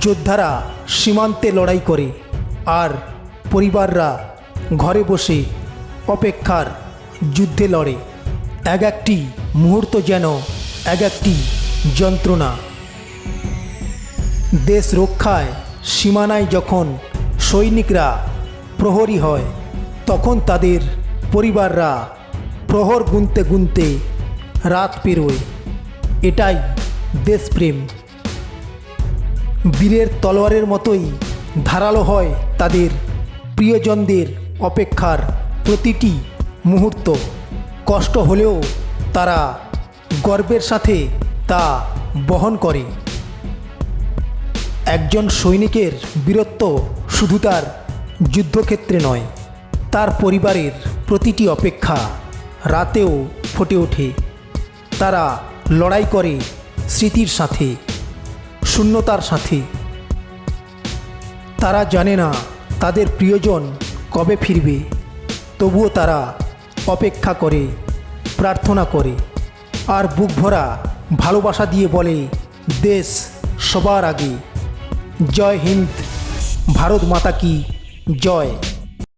যোদ্ধারা সীমান্তে লড়াই করে আর পরিবাররা ঘরে বসে অপেক্ষার যুদ্ধে লড়ে। এক একটি মুহূর্ত যেন, এক একটি যন্ত্রণা। দেশ রক্ষায় সীমানায় যখন সৈনিকরা প্রহরী হয়, তখন তাদের পরিবাররা প্রহর গুনতে গুনতে রাত পেরোয়। এটাই দেশপ্রেম। বীরের তলোয়ারের মতোই ধারালো হয় তাদের প্রিয়জনদের অপেক্ষার প্রতিটি মুহূর্ত। কষ্ট হলেও তারা গর্বের সাথে তা বহন করে। একজন সৈনিকের বীরত্ব শুধু তার যুদ্ধক্ষেত্রে নয়, তার পরিবারের প্রতিটি অপেক্ষা রাতেও ফুটে ওঠে। তারা লড়াই করে স্মৃতির সাথে। শূন্যতার সাথে। তারা জানে না তাদের প্রিয়জন কবে ফিরবে, তবুও তারা অপেক্ষা করে, প্রার্থনা করে। আর বুক ভরা ভালোবাসা দিয়ে বলে, দেশ সবার আগে। জয় হিন্দ, ভারত মাতা কি, জয়।